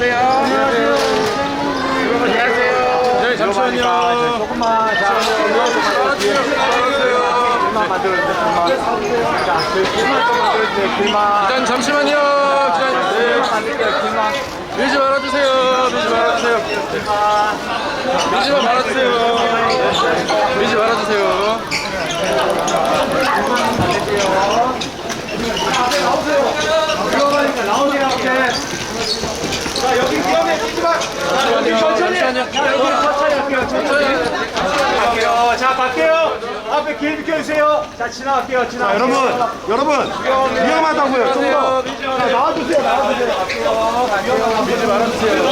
네, 잠시만요. 조금만 자 길만 만들어주세요 길만 자 그 길만 좀 만들어주세요 길만 일단 잠시만요. 기다려- 네. 길만 만들게요 길만 밀지 말아주세요. 밀지 말아주세요. 밀지 말아주세요. 밀지 말아주세요. 위험하니까 나오세요 앞에 자 여기 위험해 뛰지마 잠시만요. 잠시만요. 자 여기 천천히 할게요 천천히 갈게요 자 갈게요 앞에 길 비켜주세요. 자 지나갈게요 지나 여러분, 여러분, 위험하다고요. 좀 더. 자 나와주세요 나와주세요. 밀지 말아주세요.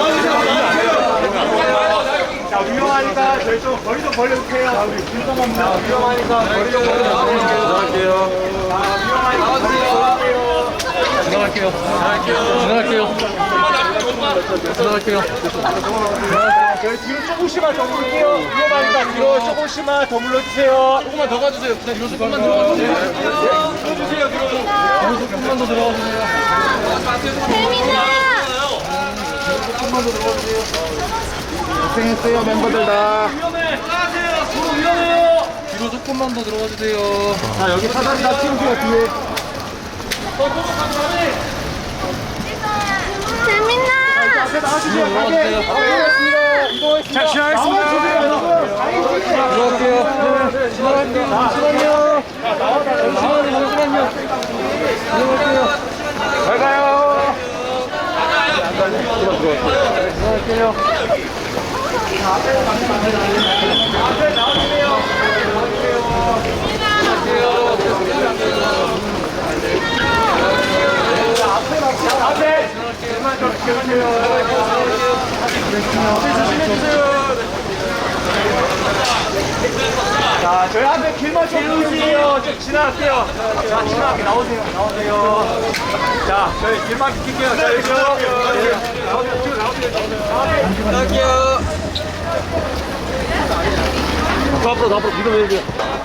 자 위험하니까 저희 좀 거리 좀 벌려주세요. 자 우리 길동합니다. 위험하니까 거리 좀 벌려주세요. 지나갈게요. 지나갈게요. 지나갈게요. 지나갈게요. 저희 뒤로 조금씩만 더 물게요 위험하니까 뒤로 조금씩만 더 물러주세요 조금만 더 가주세요. 그냥 뒤로 조금만 들어가주세요. 들어주세요. 뒤로 좀. 뒤로 조금만 더 들어가주세요. 고생했어요, 멤버들 다. 뒤로 조금만 더 들어가주세요. 자 여기 사다리 다 치우세요 뒤에 재민아! 들어가주세요. 시작하겠습니다. 여러분 가겠습니다 들어갈게요. 지나갈게요. 잠시만요. 잠시만요. 잠시만요. 지나갈게요. 잘 가요 앞에 나와주세요 앞에 납시다 앞에 그만 좀 비켜주세요 자, 저희 앞에 길만 좀 비켜주세요. 좀 지나갈게요. 자, 지나갈게 나오세요. 나오세요. 자, 저희 길만 비킬게요. 자, 여기서. 네. 나오세요. 나오세요. 지나갈게요. 더 앞으로, 더 앞으로. 뒤로 내주세요.